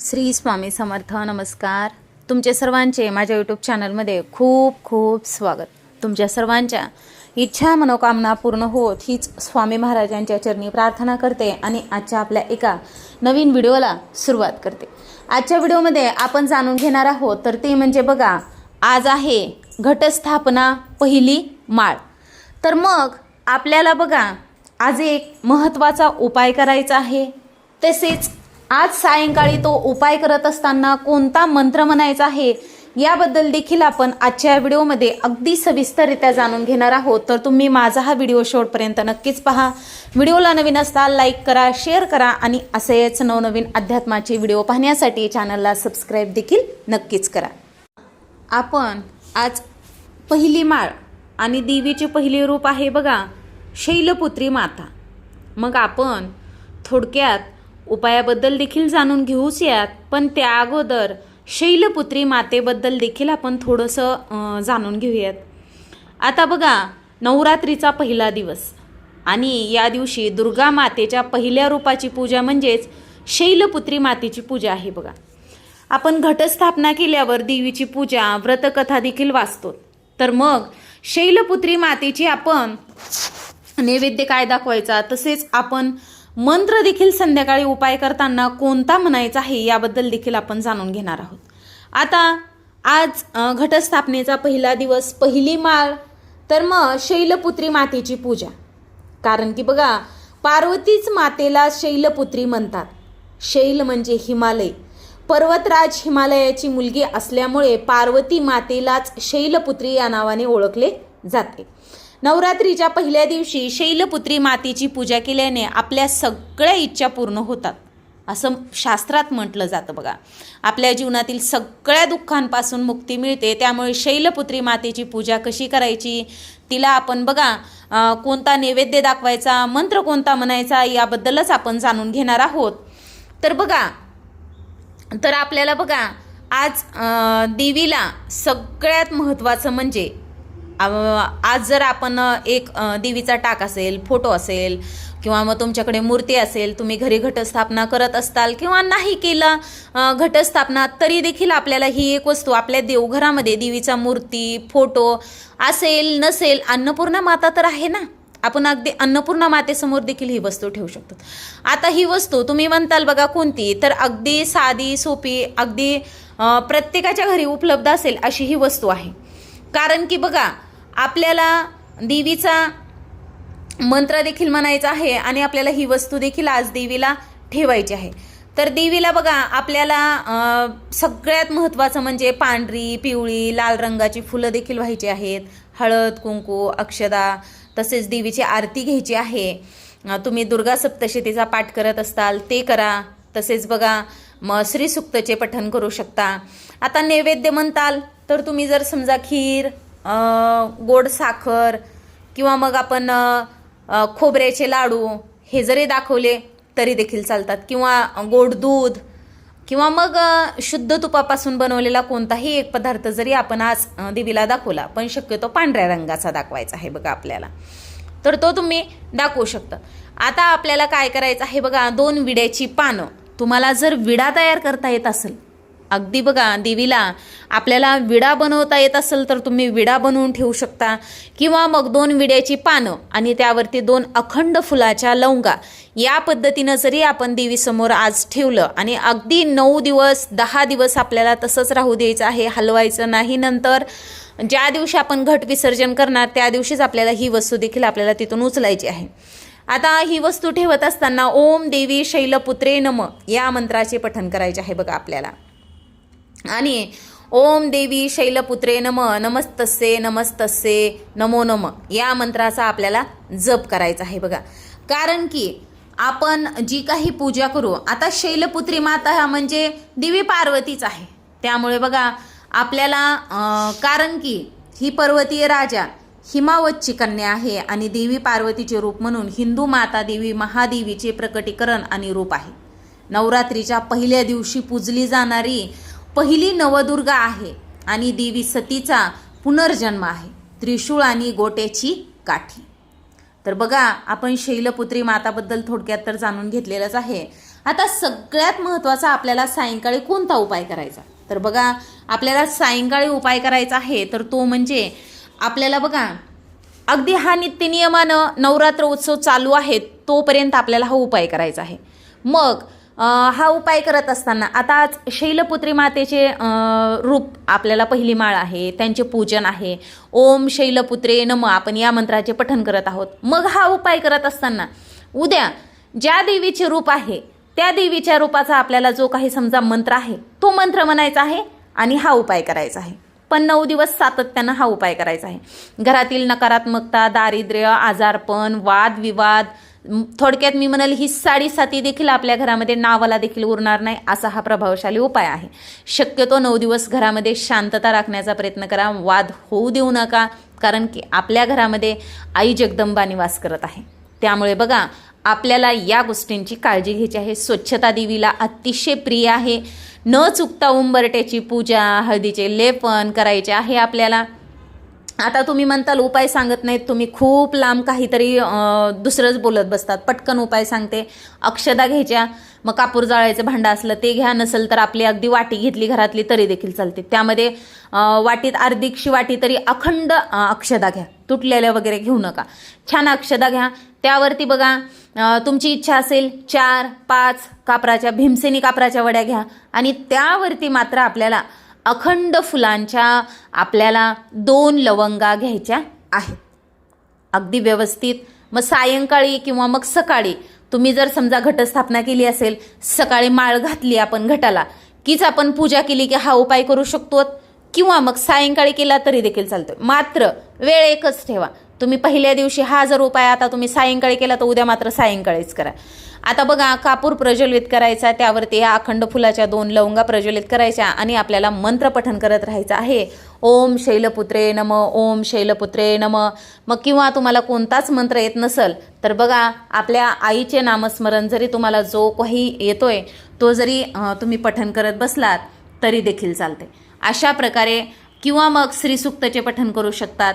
श्री स्वामी समर्थ नमस्कार. तुमचे सर्वांचे माझ्या यूट्यूब चॅनलमध्ये खूप खूप स्वागत. तुमच्या सर्वांच्या इच्छा मनोकामना पूर्ण होत हीच स्वामी महाराजांच्या चरणी प्रार्थना करते आणि आजच्या आपल्या एका नवीन व्हिडिओला सुरुवात करते. आजच्या व्हिडिओमध्ये आपण जाणून घेणार आहोत तर ते म्हणजे बघा आज आहे घटस्थापना पहिली माळ. तर मग आपल्याला बघा आज एक महत्त्वाचा उपाय करायचा आहे. तसेच आज सायंकाळी तो उपाय करत असताना कोणता मंत्र म्हणायचा आहे याबद्दल देखील आपण आजच्या व्हिडिओमध्ये अगदी सविस्तररित्या जाणून घेणार आहोत. तर तुम्ही माझा हा व्हिडिओ शेवटपर्यंत नक्कीच पहा. व्हिडिओला नवीन असता लाईक करा शेअर करा आणि असेच नवनवीन अध्यात्माचे व्हिडिओ पाहण्यासाठी चॅनलला सबस्क्राईब देखील नक्कीच करा. आपण आज पहिली माळ आणि देवीचे पहिले रूप आहे बघा शैलपुत्री माता. मग आपण थोडक्यात उपायाबद्दल देखील जाणून घेऊच यात. पण त्या अगोदर शैलपुत्री मातेबद्दल देखील आपण थोडंसं जाणून घेऊयात. आता बघा नवरात्रीचा पहिला दिवस. आणि या दिवशी दुर्गा मातेच्या पहिल्या रूपाची पूजा म्हणजेच शैलपुत्री मातेची पूजा आहे बघा. आपण घटस्थापना केल्यावर देवीची पूजा व्रतकथा देखील वाचतो. तर मग शैलपुत्री मातेची आपण नैवेद्य काय दाखवायचा? तसेच आपण मंत्र देखील संध्याकाळी उपाय करताना कोणता म्हणायचा आहे याबद्दल देखील आपण जाणून घेणार आहोत. आता आज घटस्थापनेचा पहिला दिवस पहिली माळ तर मग शैलपुत्री मातेची पूजा. कारण की बघा पार्वतीच मातेला शैलपुत्री म्हणतात. शैल म्हणजे हिमालय. पर्वतराज हिमालयाची मुलगी असल्यामुळे पार्वती मातेलाच शैलपुत्री या नावाने ओळखले जाते. नवरात्रीच्या पहिल्या दिवशी शैलपुत्री मातेची पूजा केल्याने आपल्या सगळ्या इच्छा पूर्ण होतात. असं शास्त्रात म्हटलं जातं बघा. आपल्या जीवनातील सगळ्या दुःखांपासून मुक्ती मिळते. त्यामुळे शैलपुत्री मातेची पूजा कशी करायची तिला आपण बघा कोणता नैवेद्य दाखवायचा मंत्र कोणता म्हणायचा याबद्दलच आपण जाणून घेणार आहोत. तर बघा तर आपल्याला बघा आज देवीला सगळ्यात महत्त्वाचं म्हणजे आज जर आपण एक देवीचा टाक असेल फोटो असेल किंवा मग तुमच्याकडे मूर्ती असेल तुम्ही घरी घटस्थापना करत असताल किंवा नाही केला घटस्थापना तरी देखील आपल्याला ही एक वस्तू आपल्या देवघरामध्ये देवीचा मूर्ती फोटो असेल नसेल अन्नपूर्णा माता तर आहे ना? आपण अगदी अन्नपूर्णा मातेसमोर देखील ही वस्तू ठेवू शकतो. आता ही वस्तू तुम्ही म्हणताल बघा कोणती तर अगदी साधी सोपी अगदी प्रत्येकाच्या घरी उपलब्ध असेल अशी ही वस्तू आहे. कारण की बघा आपल्याला देवीचा मंत्र देखील म्हणायचा आहे आणि आपल्याला ही वस्तू देखील आज देवीला ठेवायची आहे. तर देवीला बघा आपल्याला सगळ्यात महत्त्वाचं म्हणजे पांढरी पिवळी लाल रंगाची फुलं देखील व्हायची आहेत. हळद कुंकू अक्षदा तसेच देवीची आरती घ्यायची आहे. तुम्ही दुर्गा सप्तशतीचा पाठ करत असताल ते करा. तसेच बघा मग श्रीसुक्तचे पठण करू शकता. आता नैवेद्य म्हणताल तर तुम्ही जर समजा खीर गोड साखर किंवा मग आपण खोबऱ्याचे लाडू हे जरी दाखवले तरी देखील चालतात. किंवा गोड दूध किंवा मग शुद्ध तुपापासून बनवलेला कोणताही एक पदार्थ जरी आपण आज देवीला दाखवला पण शक्यतो पांढऱ्या रंगाचा दाखवायचा आहे बघा आपल्याला. तर तो तुम्ही दाखवू शकता. आता आपल्याला काय करायचं आहे बघा दोन विड्याची पानं. तुम्हाला जर विडा तयार करता येत असेल अगदी बघा देवीला आपल्याला विडा बनवता येत असेल तर तुम्ही विडा बनवून ठेवू शकता. किंवा मग दोन विड्याची पानं आणि त्यावरती दोन अखंड फुलाच्या लवंगा. या पद्धतीनं जरी आपण देवीसमोर आज ठेवलं आणि अगदी नऊ दिवस दहा दिवस आपल्याला तसंच राहू द्यायचं आहे हलवायचं नाही नंतर ज्या दिवशी आपण घट विसर्जन करणार त्या दिवशीच आपल्याला ही वस्तू देखील आपल्याला तिथून उचलायची आहे. आता ही वस्तू ठेवत असताना ओम देवी शैलपुत्रे नम या मंत्राचे पठण करायचे आहे बघा आपल्याला. आणि ओम देवी शैलपुत्रे नम नमस्तस्ये नमस्तस्ये नमो नम. या मंत्राचा आपल्याला जप करायचा आहे बघा. कारण की आपण जी काही पूजा करू आता शैलपुत्री माता हा म्हणजे देवी पार्वतीच आहे. त्यामुळे बघा आपल्याला कारण की ही पर्वतीय राजा हिमावतची कन्या आहे आणि देवी पार्वतीचे रूप म्हणून हिंदू माता देवी महादेवीचे प्रकटीकरण आणि रूप आहे. नवरात्रीच्या पहिल्या दिवशी पूजली जाणारी पहिली नवदुर्गा आहे आणि देवी सतीचा पुनर्जन्म आहे. त्रिशूळ आणि गोट्याची काठी. तर बघा आपण शैलपुत्री माताबद्दल थोडक्यात तर जाणून घेतलेलंच आहे. आता सगळ्यात महत्त्वाचा आपल्याला सायंकाळी कोणता उपाय करायचा? तर बघा आपल्याला सायंकाळी उपाय करायचा आहे तर तो म्हणजे आपल्याला बघा अगदी हा नित्यनियमानं नवरात्र उत्सव चालू आहे तोपर्यंत आपल्याला हा उपाय करायचा आहे. मग हा उपाय करत असताना आता आज शैलपुत्री मातेचे रूप आपल्याला पहिली माळ आहे त्यांचे पूजन आहे. ओम शैलपुत्रे नम आपण या मंत्राचे पठण करत आहोत. मग हा उपाय करत असताना उद्या ज्या देवीचे रूप आहे त्या देवीच्या रूपाचा आपल्याला जो काही समजा मंत्र आहे तो मंत्र म्हणायचा आहे आणि हा उपाय करायचा आहे. पण नऊ दिवस सातत्यानं हा उपाय करायचा आहे. घरातील नकारात्मकता दारिद्र्य आजारपण वादविवाद थोडक्यात मी म्हणाल ही साडेसाती देखील आपल्या घरामध्ये नावाला देखील उरणार नाही असा हा प्रभावशाली उपाय आहे. शक्यतो नऊ दिवस घरामध्ये शांतता राखण्याचा प्रयत्न करा वाद होऊ देऊ नका कारण की आपल्या घरामध्ये आई जगदंबा निवास करत आहे. त्यामुळे बघा आपल्याला या गोष्टींची काळजी घ्यायची आहे. स्वच्छता देवीला अतिशय प्रिय आहे. न चुकता उंबरट्याची पूजा हळदीचे लेपन करायचे आहे आपल्याला. आता तुम्ही म्हणताल उपाय सांगत नाहीत तुम्ही खूप लांब काहीतरी दुसरंच बोलत बसतात. पटकन उपाय सांगते. अक्षदा घ्यायच्या मग कापूर जाळायचं भांडं असलं ते घ्या नसेल तर आपली अगदी वाटी घेतली घरातली तरी देखील चालते. त्यामध्ये वाटीत अर्धीकशी वाटी तरी अखंड अक्षदा घ्या. तुटलेल्या वगैरे घेऊ नका. छान अक्षदा घ्या. त्यावरती बघा तुमची इच्छा असेल चार पाच कापराच्या भीमसेनी कापराच्या वड्या घ्या. आणि त्यावरती मात्र आपल्याला अखंड फुलांच्या आपल्याला दोन लवंगा घ्यायच्या आहेत. अगदी व्यवस्थित. मग सायंकाळी किंवा मग सकाळी तुम्ही जर समजा घटस्थापना केली असेल सकाळी माळ घातली आपण घटाला कीच आपण पूजा केली की हा उपाय करू शकतो किंवा मग सायंकाळी केला तरी देखील चालतो मात्र वेळ एकच ठेवा. तुम्ही पहिल्या दिवशी हा जर उपाय आता तुम्ही सायंकाळी केला तर उद्या मात्र सायंकाळीच करा. आता बघा कापूर प्रज्वलित करायचा त्यावरती या अखंड फुलाच्या दोन लवंगा प्रज्वलित करायच्या आणि आपल्याला मंत्र पठन करत राहायचं आहे. ओम शैलपुत्रे नम ओम शैलपुत्रे नम. मग किंवा तुम्हाला कोणताच मंत्र येत नसल तर बघा आपल्या आईचे नामस्मरण जरी तुम्हाला जो काही येतोय तो जरी तुम्ही पठण करत बसलात तरी देखील चालते अशा प्रकारे किंवा मग श्रीसुक्तचे पठण करू शकतात.